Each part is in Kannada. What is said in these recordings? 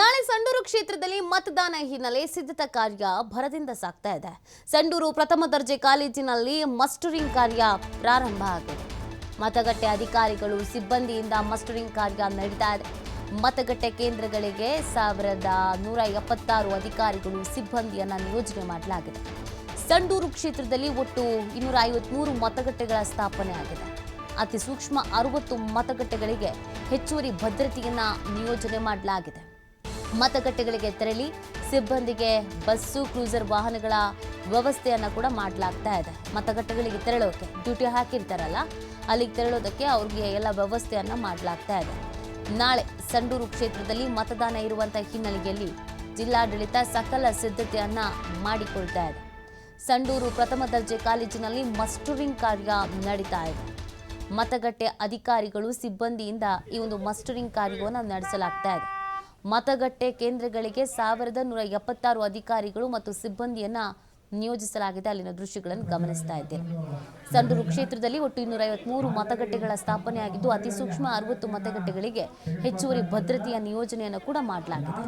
ನಾಳೆ ಸಂಡೂರು ಕ್ಷೇತ್ರದಲ್ಲಿ ಮತದಾನ ಹಿನ್ನೆಲೆ ಸಿದ್ಧತಾ ಕಾರ್ಯ ಭರದಿಂದ ಸಾಗ್ತಾ ಇದೆ. ಸಂಡೂರು ಪ್ರಥಮ ದರ್ಜೆ ಕಾಲೇಜಿನಲ್ಲಿ ಮಸ್ಟರಿಂಗ್ ಕಾರ್ಯ ಪ್ರಾರಂಭ ಆಗಿದೆ. ಮತಗಟ್ಟೆ ಅಧಿಕಾರಿಗಳು ಸಿಬ್ಬಂದಿಯಿಂದ ಮಸ್ಟರಿಂಗ್ ಕಾರ್ಯ ನಡೀತಾ ಇದೆ. ಮತಗಟ್ಟೆ ಕೇಂದ್ರಗಳಿಗೆ ಸಾವಿರದ ನೂರ ಎಪ್ಪತ್ತಾರು ಅಧಿಕಾರಿಗಳು ಸಿಬ್ಬಂದಿಯನ್ನು ನಿಯೋಜನೆ ಮಾಡಲಾಗಿದೆ. ಸಂಡೂರು ಕ್ಷೇತ್ರದಲ್ಲಿ ಒಟ್ಟು ಇನ್ನೂರ ಐವತ್ಮೂರು ಮತಗಟ್ಟೆಗಳ ಸ್ಥಾಪನೆ ಆಗಿದೆ. ಅತಿ ಸೂಕ್ಷ್ಮ ಅರವತ್ತು ಮತಗಟ್ಟೆಗಳಿಗೆ ಹೆಚ್ಚುವರಿ ಭದ್ರತೆಯನ್ನು ನಿಯೋಜನೆ ಮಾಡಲಾಗಿದೆ. ಮತಗಟ್ಟೆಗಳಿಗೆ ತೆರಳಿ ಸಿಬ್ಬಂದಿಗೆ ಬಸ್ಸು, ಕ್ರೂಸರ್ ವಾಹನಗಳ ವ್ಯವಸ್ಥೆಯನ್ನು ಕೂಡ ಮಾಡಲಾಗ್ತಾ ಇದೆ. ಮತಗಟ್ಟೆಗಳಿಗೆ ತೆರಳೋಕೆ ಡ್ಯೂಟಿ ಹಾಕಿರ್ತಾರಲ್ಲ, ಅಲ್ಲಿಗೆ ತೆರಳೋದಕ್ಕೆ ಅವ್ರಿಗೆ ಎಲ್ಲ ವ್ಯವಸ್ಥೆಯನ್ನು ಮಾಡಲಾಗ್ತಾ ಇದೆ. ನಾಳೆ ಸಂಡೂರು ಕ್ಷೇತ್ರದಲ್ಲಿ ಮತದಾನ ಇರುವಂತಹ ಹಿನ್ನೆಲೆಯಲ್ಲಿ ಜಿಲ್ಲಾಡಳಿತ ಸಕಲ ಸಿದ್ಧತೆಯನ್ನು ಮಾಡಿಕೊಳ್ತಾ ಇದೆ. ಸಂಡೂರು ಪ್ರಥಮ ದರ್ಜೆ ಕಾಲೇಜಿನಲ್ಲಿ ಮಸ್ಟರಿಂಗ್ ಕಾರ್ಯ ನಡೀತಾ ಇದೆ. ಮತಗಟ್ಟೆ ಅಧಿಕಾರಿಗಳು ಸಿಬ್ಬಂದಿಯಿಂದ ಈ ಒಂದು ಮಸ್ಟರಿಂಗ್ ಕಾರ್ಯವನ್ನು ನಡೆಸಲಾಗ್ತಾ ಇದೆ. ಮತಗಟ್ಟೆ ಕೇಂದ್ರಗಳಿಗೆ ಸಾವಿರದ ನೂರ ಎಪ್ಪತ್ತಾರು ಅಧಿಕಾರಿಗಳು ಮತ್ತು ಸಿಬ್ಬಂದಿಯನ್ನ ನಿಯೋಜಿಸಲಾಗಿದೆ. ಅಲ್ಲಿನ ದೃಶ್ಯಗಳನ್ನು ಗಮನಿಸ್ತಾ ಇದ್ದೇವೆ ಸಂಡೂರು ಕ್ಷೇತ್ರದಲ್ಲಿ ಒಟ್ಟು ಇನ್ನೂರ ಐವತ್ಮೂರು ಮತಗಟ್ಟೆಗಳ ಸ್ಥಾಪನೆಯಾಗಿದ್ದು, ಅತಿ ಸೂಕ್ಷ್ಮ ಅರವತ್ತು ಮತಗಟ್ಟೆಗಳಿಗೆ ಹೆಚ್ಚುವರಿ ಭದ್ರತೆಯ ನಿಯೋಜನೆಯನ್ನು ಕೂಡ ಮಾಡಲಾಗಿದೆ.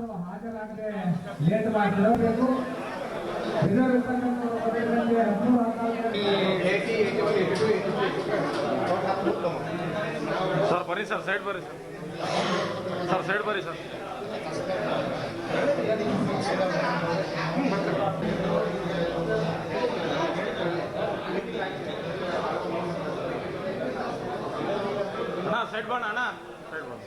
Sir sir, side sir. Sir, side ಅಣ್ಣ ಸೈಡ್ ಬಣ್ಣ ಅಣ್ಣ ಸೈಡ್ ಬಣ್ಣ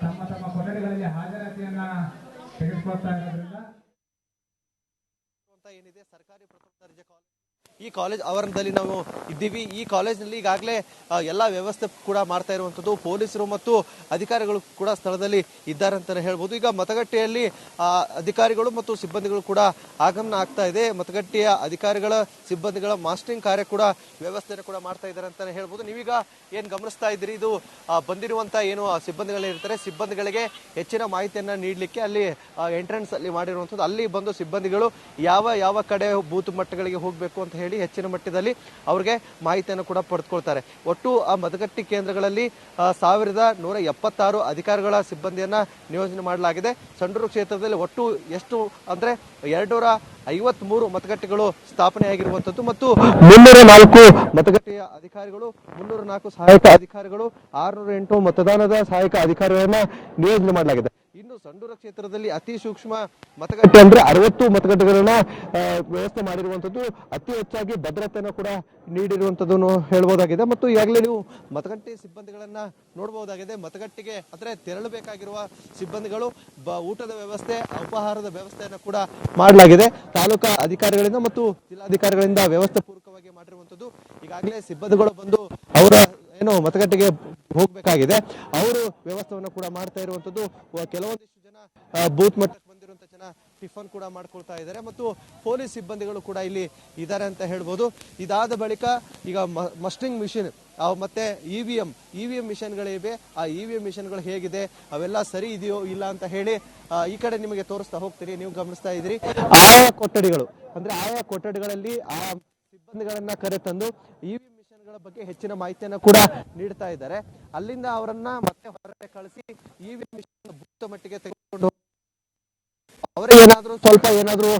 ತಮ್ಮ ತಮ್ಮ ಕೊಠಡಿಗಳಲ್ಲಿ ಹಾಜರಾತಿಯನ್ನ ತೆಗೆದುಕೊಳ್ತಾ ಇರೋದ್ರಿಂದ ಏನಿದೆ ಸರ್ಕಾರಿ ಪ್ರಥಮ ದರ್ಜೆ ಕಾಲೇಜ್ ಈ ಕಾಲೇಜ್ ಆವರಣದಲ್ಲಿ ನಾವು ಇದ್ದೀವಿ. ಈ ಕಾಲೇಜ್ನಲ್ಲಿ ಈಗಾಗಲೇ ಎಲ್ಲ ವ್ಯವಸ್ಥೆ ಕೂಡ ಮಾಡ್ತಾ ಇರುವಂಥದ್ದು. ಪೊಲೀಸರು ಮತ್ತು ಅಧಿಕಾರಿಗಳು ಕೂಡ ಸ್ಥಳದಲ್ಲಿ ಇದ್ದಾರೆ ಅಂತಲೇ ಹೇಳ್ಬೋದು. ಈಗ ಮತಗಟ್ಟೆಯಲ್ಲಿ ಅಧಿಕಾರಿಗಳು ಮತ್ತು ಸಿಬ್ಬಂದಿಗಳು ಕೂಡ ಆಗಮನ ಆಗ್ತಾ ಇದೆ. ಮತಗಟ್ಟೆಯ ಅಧಿಕಾರಿಗಳ, ಸಿಬ್ಬಂದಿಗಳ ಮಾಸ್ಟರಿಂಗ್ ಕಾರ್ಯ ಕೂಡ ವ್ಯವಸ್ಥೆಯನ್ನು ಕೂಡ ಮಾಡ್ತಾ ಇದ್ದಾರೆ ಅಂತಲೇ ಹೇಳ್ಬೋದು. ನೀವೀಗ ಏನು ಗಮನಿಸ್ತಾ ಇದ್ದೀರಿ? ಇದು ಬಂದಿರುವಂಥ ಏನು ಸಿಬ್ಬಂದಿಗಳಿರ್ತಾರೆ ಸಿಬ್ಬಂದಿಗಳಿಗೆ ಹೆಚ್ಚಿನ ಮಾಹಿತಿಯನ್ನು ನೀಡಲಿಕ್ಕೆ ಅಲ್ಲಿ ಎಂಟ್ರೆನ್ಸ್ ಅಲ್ಲಿ ಮಾಡಿರುವಂಥದ್ದು. ಅಲ್ಲಿ ಬಂದು ಸಿಬ್ಬಂದಿಗಳು ಯಾವ ಯಾವ ಕಡೆ ಬೂತ್ ಮಟ್ಟಗಳಿಗೆ ಹೋಗಬೇಕು ಹೇಳಿ ಹೆಚ್ಚಿನ ಮಟ್ಟದಲ್ಲಿ ಅವ್ರಿಗೆ ಮಾಹಿತಿಯನ್ನು ಕೂಡ ಪಡೆದುಕೊಳ್ತಾರೆ. ಒಟ್ಟು ಆ ಮತಗಟ್ಟೆ ಕೇಂದ್ರಗಳಲ್ಲಿ ಸಾವಿರದ ನೂರ ಎಪ್ಪತ್ತಾರು ಅಧಿಕಾರಿಗಳ ಸಿಬ್ಬಂದಿಯನ್ನ ನಿಯೋಜನೆ ಮಾಡಲಾಗಿದೆ. ಸಂಡೂರು ಕ್ಷೇತ್ರದಲ್ಲಿ ಒಟ್ಟು ಎಷ್ಟು ಅಂದ್ರೆ ಎರಡ್ನೂರ ಐವತ್ಮೂರು ಮತಗಟ್ಟೆಗಳು ಸ್ಥಾಪನೆಯಾಗಿರುವಂತದ್ದು ಮತ್ತು ಮುನ್ನೂರ ನಾಲ್ಕು ಮತಗಟ್ಟೆಯ ಅಧಿಕಾರಿಗಳು, ಮುನ್ನೂರ ನಾಲ್ಕು ಸಹಾಯಕ ಅಧಿಕಾರಿಗಳು, ಆರುನೂರ ಎಂಟು ಮತದಾನದ ಸಹಾಯಕ ಅಧಿಕಾರಿಗಳನ್ನ ನಿಯೋಜನೆ ಮಾಡಲಾಗಿದೆ. ಸಂಡೂರ ಕ್ಷೇತ್ರದಲ್ಲಿ ಅತಿ ಸೂಕ್ಷ್ಮ ಮತಗಟ್ಟೆ ಅಂದ್ರೆ ಅರವತ್ತು ಮತಗಟ್ಟೆಗಳನ್ನ ವ್ಯವಸ್ಥೆ ಮಾಡಿರುವಂತದ್ದು ಅತಿ ಹೆಚ್ಚಾಗಿ ಭದ್ರತೆಯನ್ನು ಕೂಡ ನೀಡಿರುವಂತದ್ದನ್ನು ಹೇಳ್ಬೋದಾಗಿದೆ. ಮತ್ತು ಈಗಾಗಲೇ ನೀವು ಮತಗಟ್ಟೆ ಸಿಬ್ಬಂದಿಗಳನ್ನ ನೋಡಬಹುದಾಗಿದೆ ಮತಗಟ್ಟೆಗೆ ಅಂದ್ರೆ ತೆರಳಬೇಕಾಗಿರುವ ಸಿಬ್ಬಂದಿಗಳು ಬ- ಊಟದ ವ್ಯವಸ್ಥೆ ಉಪಹಾರದ ವ್ಯವಸ್ಥೆಯನ್ನು ಕೂಡ ಮಾಡಲಾಗಿದೆ. ತಾಲೂಕಾ ಅಧಿಕಾರಿಗಳಿಂದ ಮತ್ತು ಜಿಲ್ಲಾಧಿಕಾರಿಗಳಿಂದ ವ್ಯವಸ್ಥೆ ಪೂರ್ವಕವಾಗಿ ಮಾಡಿರುವಂತದ್ದು ಈಗಾಗಲೇ ಸಿಬ್ಬಂದಿಗಳು ಬಂದು ಅವರ ಏನು ಮತಗಟ್ಟೆಗೆ ಹೋಗ್ಬೇಕಾಗಿದೆ. ಅವರು ವ್ಯವಸ್ಥೆಯನ್ನು ಕೂಡ ಮಾಡ್ತಾ ಇರುವಂತದ್ದು ಕೆಲವೊಂದಿಷ್ಟು ಜನ ಬೂತ್ ಮಟ್ಟಕ್ಕೆ ಬಂದಿರುವಂತ ಜನ ಟಿಫನ್ ಕೂಡ ಮಾಡ್ಕೊಳ್ತಾ ಇದ್ದಾರೆ. ಮತ್ತು ಪೊಲೀಸ್ ಸಿಬ್ಬಂದಿಗಳು ಕೂಡ ಇಲ್ಲಿ ಇದ್ದಾರೆ ಅಂತ ಹೇಳ್ಬೋದು. ಇದಾದ ಬಳಿಕ ಈಗ ಮಸ್ಟಿಂಗ್ ಮಿಷಿನ್ ಮತ್ತೆ E V M E V M ಮಿಷನ್ಗಳಿವೆ ಆ ಇ ವಿ ಎಂ ಮಿಷನ್ಗಳು ಹೇಗಿದೆ? ಅವೆಲ್ಲ ಸರಿ ಇದೆಯೋ ಇಲ್ಲ ಅಂತ ಹೇಳಿ ಈ ಕಡೆ ನಿಮಗೆ ತೋರಿಸ್ತಾ ಹೋಗ್ತೀನಿ. ನೀವು ಗಮನಿಸ್ತಾ ಇದ್ದೀರಿ. ಆಯಾ ಕೊಠಡಿಗಳು, ಅಂದ್ರೆ ಆಯಾ ಕೊಠಡಿಗಳಲ್ಲಿ ಆ ಸಿಬ್ಬಂದಿಗಳನ್ನ ಕರೆತಂದು ಇ ವಿ ವಿಚಾರಗಳ ಬಗ್ಗೆ ಹೆಚ್ಚಿನ ಮಾಹಿತಿಯನ್ನು ಕೂಡ ನೀಡ್ತಾ ಇದ್ದಾರೆ ಅಲ್ಲಿಂದ ಅವರನ್ನ ಮತ್ತೆ ಹೊರಗೆ ಕಳಿಸಿ ಇವಿಎಂ ಗುಪ್ತ ಮಟ್ಟಿಗೆ ತೆಗೆದುಕೊಂಡು ಅವರೇ ಏನಾದ್ರೂ ಸ್ವಲ್ಪ ಏನಾದ್ರೂ